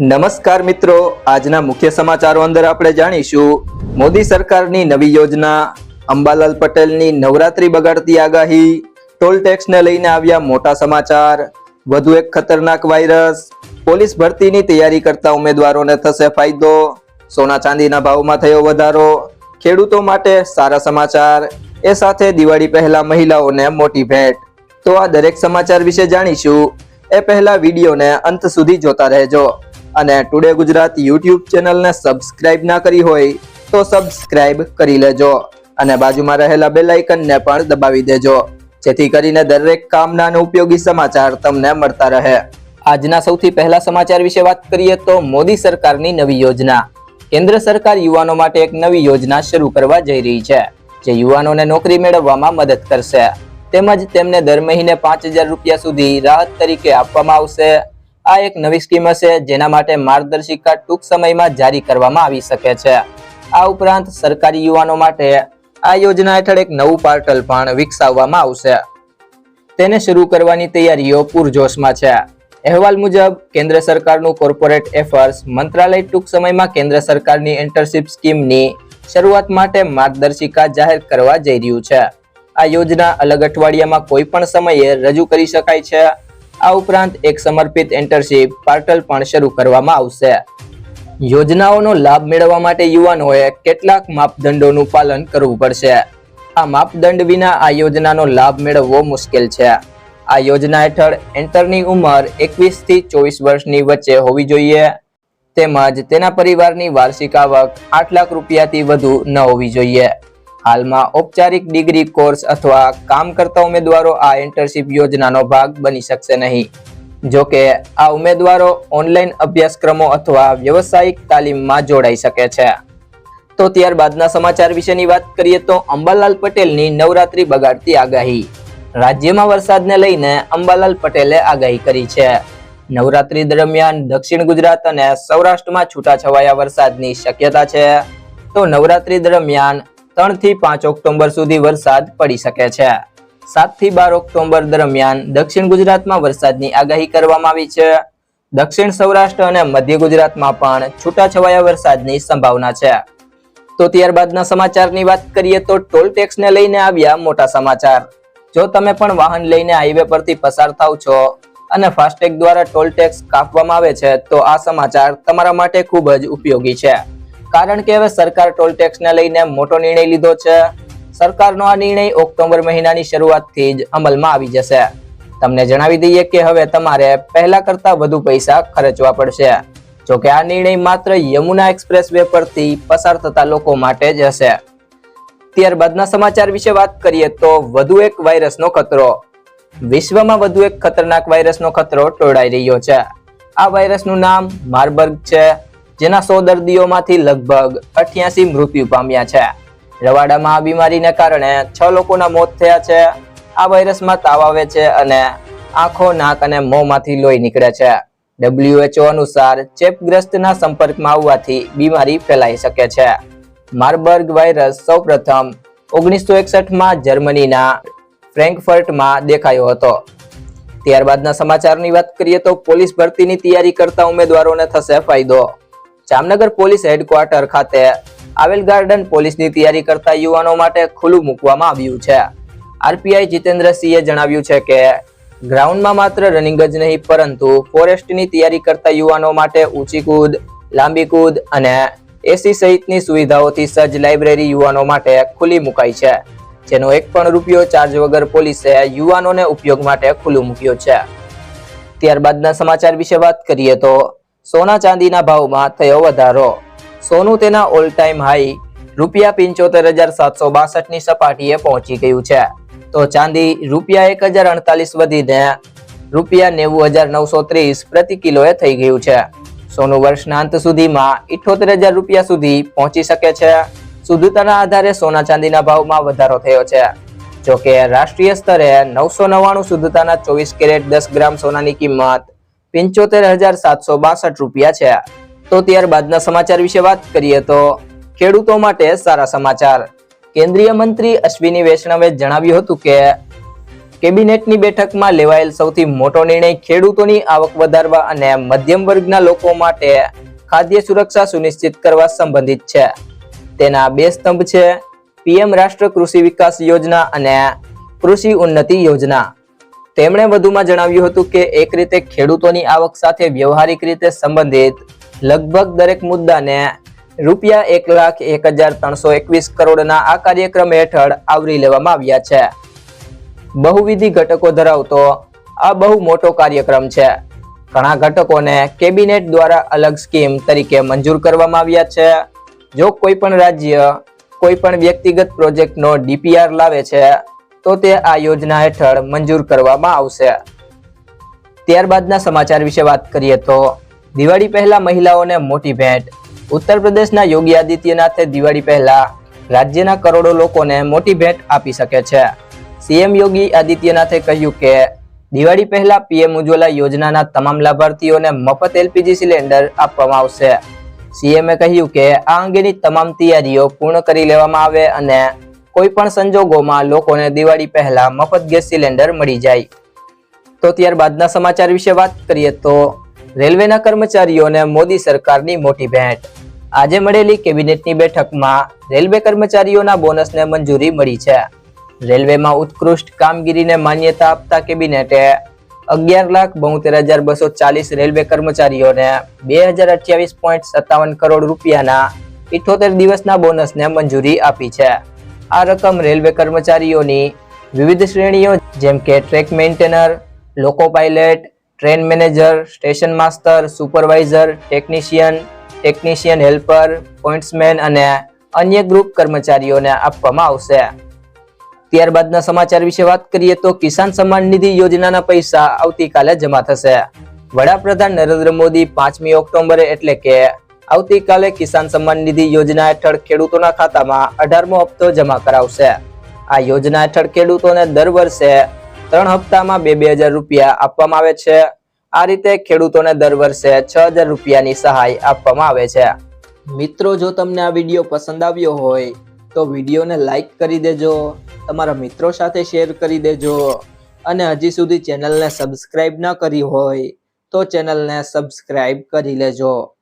નમસ્કાર મિત્રો. આજના મુખ્ય સમાચારો અંદર આપણે જાણીશું. મોદી સરકારની નવી યોજના, અંબાલાલ પટેલની નવરાત્રી બગાડતી આગાહી, ટોલ ટેક્સને લઈને આવ્યા મોટા સમાચાર, વધુ એક ખતરનાક વાયરસ, પોલીસ ભરતીની તૈયારી કરતા ઉમેદવારોને થશે ફાયદો, સોના ચાંદીના ભાવમાં થયો વધારો, ખેડૂતો માટે સારા સમાચાર, એ સાથે દિવાળી પહેલા મહિલાઓને મોટી ભેટ. તો આ દરેક સમાચાર વિશે જાણીશું. એ પહેલા વિડીયોને અંત સુધી જોતા રહેજો. અને ટુડે ગુજરાત યુટ્યુબ ચેનલને સબસ્ક્રાઇબ ના કરી હોય તો સબસ્ક્રાઇબ કરી લેજો અને બાજુમાં રહેલા બેલ આઇકનને પણ દબાવી દેજો. જેથી કરીને દરેક કામના અને ઉપયોગી સમાચાર તમને મળતા રહે. આજના સૌથી પહેલા સમાચાર વિશે વાત કરીએ તો મોદી સરકારની નવી યોજના. કેન્દ્ર સરકાર યુવાનો માટે એક નવી યોજના શરૂ કરવા જઈ રહી છે, જે યુવાનોને નોકરી મેળવવામાં મદદ કરશે. તેમજ તેમને દર મહિને પાંચ હજાર રૂપિયા સુધી રાહત તરીકે આપવામાં આવશે. આ એક નવી સ્કીમ હશે જેના માટે માર્ગદર્શિકા ટૂંક સમયમાં જારી કરવામાં આવી શકે છે. આ ઉપરાંત સરકારી યુવાનો માટે આ યોજના હેઠળ એક નવું પોર્ટલ પણ વિકસાવવામાં આવશે. તેને શરૂ કરવાની તૈયારીઓ પૂરજોશમાં છે. અહેવાલ મુજબ, કેન્દ્ર સરકારનું કોર્પોરેટ એફર્સ મંત્રાલય ટૂંક સમયમાં કેન્દ્ર સરકારની ઇન્ટર્નશિપ સ્કીમની શરૂઆત માટે માર્ગદર્શિકા જાહેર કરવા જઈ રહ્યું છે. આ યોજના અલગ અઠવાડિયામાં કોઈ પણ સમયે રજૂ કરી શકાય છે. આ ઉપરાંત એક સમર્પિત ઇન્ટર્નશિપ પોર્ટલ પણ શરૂ કરવામાં આવશે. યોજનાઓનો લાભ મેળવવા માટે યુવાનોએ કેટલાક માપદંડોનું પાલન કરવું પડશે. આ માપદંડ વિના આ યોજનાનો લાભ મેળવવો મુશ્કેલ છે. આ યોજના હેઠળ એન્ટરની ઉંમર એકવીસથી ચોવીસ વર્ષની વચ્ચે હોવી જોઈએ. તેમજ તેના પરિવારની વાર્ષિક આવક આઠ લાખ રૂપિયાથી વધુ ન હોવી જોઈએ. હાલમાં ઔપચારિક ડિગ્રી કોર્સ અથવા કામ કરતા ઉમેદવારો આ ઇન્ટર્નશીપ યોજનાનો ભાગ બની શકશે નહીં. જોકે આ ઉમેદવારો ઓનલાઈન અભ્યાસક્રમો અથવા વ્યવસાયિક તાલીમમાં જોડાઈ શકે છે. તો ત્યારબાદના સમાચાર વિશેની વાત કરીએ તો અંબાલાલ પટેલની નવરાત્રી બગાડતી આગાહી. રાજ્યમાં વરસાદને લઈને અંબાલાલ પટેલે આગાહી કરી છે. નવરાત્રી દરમિયાન દક્ષિણ ગુજરાત અને સૌરાષ્ટ્રમાં છૂટાછવાયા વરસાદની શક્યતા છે. તો નવરાત્રી દરમિયાન ત્રણથી પાંચ ઓક્ટોબર સુધી વરસાદ પડી શકે છે. સાતથી બાર ઓક્ટોબર દરમિયાન દક્ષિણ ગુજરાતમાં વરસાદની આગાહી કરવામાં આવી છે. દક્ષિણ સૌરાષ્ટ્ર અને મધ્ય ગુજરાતમાં પણ છૂટાછવાયા વરસાદની સંભાવના છે. તો ત્યારબાદના સમાચારની વાત કરીએ તો ટોલ ટેક્સને લઈને આવ્યા મોટા સમાચાર. જો તમે પણ વાહન લઈને હાઈવે પરથી પસાર થાવ છો અને ફાસ્ટેગ દ્વારા ટોલ ટેક્સ કાપવામાં આવે છે, તો આ સમાચાર તમારા માટે ખૂબ જ ઉપયોગી છે. કારણ કે હવે સરકાર ટોલ ટેક્સને લઈને મોટો નિર્ણય લીધો છે. સરકારનો આ નિર્ણય ઓક્ટોબર મહિનાની શરૂઆતથી જ અમલમાં આવી જશે. તમને જણાવી દઈએ કે હવે તમારે પહેલા કરતા વધુ પૈસા ખર્ચવા પડશે. જો કે આ નિર્ણય માત્ર યમુના એક્સપ્રેસ વે પરથી પસાર થતા લોકો માટે જ હશે. ત્યારબાદના સમાચાર વિશે વાત કરીએ તો વધુ એક વાયરસનો ખતરો. વિશ્વમાં વધુ એક ખતરનાક વાયરસનો ખતરો ટોળાઈ રહ્યો છે. આ વાયરસનું નામ માર્બર્ગ છે. જેના સો દર્દીઓમાંથી લગભગ અઠ્યાસી મૃત્યુ પામ્યા છે. રવાડામાં આ બીમારીને કારણે છ લોકોના મોત થયા છે. આ વાયરસમાં તાવ આવે છે અને આંખો, નાક અને મોંમાંથી લોહી નીકળે છે. ડબ્લ્યુએચઓ અનુસાર ચેપગ્રસ્તના સંપર્કમાં આવવાથી બીમારી ફેલાઈ શકે છે. માર્બર્ગ વાયરસ સૌપ્રથમ ઓગણીસો એકસઠમાં જર્મનીના ફ્રેન્કફર્ટમાં દેખાયો હતો. ત્યારબાદના સમાચારની વાત કરીએ તો પોલીસ ભરતીની તૈયારી કરતા ઉમેદવારોને થશે ફાયદો. જામનગર પોલીસ હેડક્વાર્ટર ખાતે આવેલ ગાર્ડન પોલીસની તૈયારી કરતા યુવાનો માટે ખુલ્લું મૂકવામાં આવ્યું છે. આરપીઆઈ જીતેન્દ્રસિંહે જણાવ્યું છે કે, ગ્રાઉન્ડમાં માત્ર રનિંગ જ નહીં, પરંતુ ફોરેસ્ટની તૈયારી કરતા યુવાનો માટે ઊંચી કૂદ, લાંબી કૂદ અને એસી સહિતની સુવિધાઓથી સજ્જ લાઇબ્રેરી યુવાનો માટે ખુલ્લી મુકાઈ છે. જેનો એક પણ રૂપિયો ચાર્જ વગર પોલીસે યુવાનોને ઉપયોગ માટે ખુલ્લું મૂક્યો છે. ત્યારબાદના સમાચાર વિશે વાત કરીએ તો સોના ચાંદીના ભાવમાં થયો વધારો. સોનું તેના ઓલ ટાઈમ હાઈ રૂપિયા પિંચોતેર હજાર સાતસો બાસઠની સપાટીએ પહોંચી ગયું છે. તો ચાંદી રૂપિયા એક હજાર અડતાલીસ વધીને રૂપિયા નેવું હજાર નવસો ત્રીસ પ્રતિ કિલોએ થઈ ગયું છે. સોનું વર્ષના અંત સુધીમાં ઇઠોતેર હજાર રૂપિયા સુધી પહોંચી શકે છે. શુદ્ધતાના આધારે સોના ચાંદીના ભાવમાં વધારો થયો છે. જો કે રાષ્ટ્રીય સ્તરે નવસો નવ્વાણું શુદ્ધતાના ચોવીસ કેરેટ દસ ગ્રામ સોનાની કિંમત પંચોતેર હજાર સાતસો બાસઠ રૂપિયા છે. તો ત્યારબાદના સમાચાર વિશે વાત કરીએ તો ખેડૂતો માટે સારા સમાચાર. કેન્દ્રીય મંત્રી અશ્વિની વૈષ્ણવે જણાવ્યું હતું કે, કેબિનેટની બેઠકમાં લેવાયેલ સૌથી મોટો નિર્ણય ખેડૂતોની આવક વધારવા અને મધ્યમ વર્ગના લોકો માટે ખાદ્ય સુરક્ષા સુનિશ્ચિત કરવા સંબંધિત છે. તેના બે સ્તંભ છે, પીએમ રાષ્ટ્ર કૃષિ વિકાસ યોજના અને કૃષિ ઉન્નતિ યોજના. તેમણે વધુમાં જણાવ્યું હતું કે એક રીતે ખેડૂતોની આવક સાથે વ્યવહારિક રીતે સંબંધિત લગભગ દરેક મુદ્દાને રૂપિયા એક લાખ એક હજાર ત્રણસો એકવીસ કરોડના આ કાર્યક્રમ હેઠળ આવરી લેવામાં આવ્યા છે. બહુવિધિ ઘટકો ધરાવતો આ બહુ મોટો કાર્યક્રમ છે. ઘણા ઘટકોને કેબિનેટ દ્વારા અલગ સ્કીમ તરીકે મંજૂર કરવામાં આવ્યા છે. જો કોઈ પણ રાજ્ય કોઈ પણ વ્યક્તિગત પ્રોજેક્ટનો ડીપીઆર લાવે છે તો તે આ યોજના હેઠળ મંજૂર કરવામાં આવશે. ત્યારબાદના સમાચાર વિશે વાત કરીએ તો, દિવાળી પહેલા મહિલાઓને મોટી ભેટ. ઉત્તર પ્રદેશના યોગી આદિત્યનાથે દિવાળી પહેલા રાજ્યના કરોડો લોકોને મોટી ભેટ આપી શકે છે. સીએમ યોગી આદિત્યનાથે કહ્યું કે, દિવાળી પહેલા પીએમ ઉજ્જવલા યોજનાના તમામ લાભાર્થીઓને મફત એલપીજી સિલિન્ડર આપવામાં આવશે. સીએમએ કહ્યું કે, આ અંગેની તમામ તૈયારીઓ પૂર્ણ કરી લેવામાં આવે અને કોઈ પણ સંજોગોમાં લોકોને દિવાળી પહેલા મફત ગેસ સિલિન્ડર મળી જાય. તો ત્યારબાદના સમાચાર વિશે વાત કરીએ તો રેલવેના કર્મચારીઓને મોદી સરકારની મોટી ભેટ. આજે મળેલી કેબિનેટની બેઠકમાં રેલવે કર્મચારીઓના બોનસને મંજૂરી મળી છે. રેલવેમાં ઉત્કૃષ્ટ કામગીરીને માન્યતા આપતા કેબિનેટે અગિયાર લાખ બોતેર હજાર બસો ચાલીસ રેલવે કર્મચારીઓને બે હજાર અઠ્યાવીસ પોઈન્ટ સત્તાવન કરોડ રૂપિયાના ઇઠોતેર દિવસના બોનસને મંજૂરી આપી છે. આ રકમ રેલવે કર્મચારીઓની વિવિધ શ્રેણીઓ, જેમ કે track maintainer, loco pilot train manager, station master, supervisor, technician technician helper, pointsman અને અન્ય ગ્રુપ કર્મચારીઓને આપવામાં આવશે. ત્યારબાદના સમાચાર વિશે વાત કરીએ તો કિસાન સન્માન નિધિ યોજનાના પૈસા આવતીકાલે જમા થશે. વડાપ્રધાન નરેન્દ્ર મોદી પાંચમી ઓક્ટોબરે એટલે કે આવતીકાલે કિસાન સન્માન નિધિ યોજના હેઠળ ખેડૂતોના ખાતામાં અઢારમો હપ્તો જમા કરાવશે. આ યોજના હેઠળ ખેડૂતોને દર વર્ષે ત્રણ હપ્તામાં બે બે હજાર રૂપિયા આપવામાં આવે છે. આ રીતે ખેડૂતોને દર વર્ષે છ હજાર રૂપિયાની સહાય આપવામાં આવે છે. મિત્રો, જો તમને આ વીડિયો પસંદ આવ્યો હોય, તો વિડીયોને લાઈક કરી દેજો, તમારા મિત્રો સાથે શેર કરી દેજો અને હજી સુધી ચેનલને સબસ્ક્રાઈબ ન કરી હોય, તો ચેનલને સબસ્ક્રાઈબ કરી લેજો.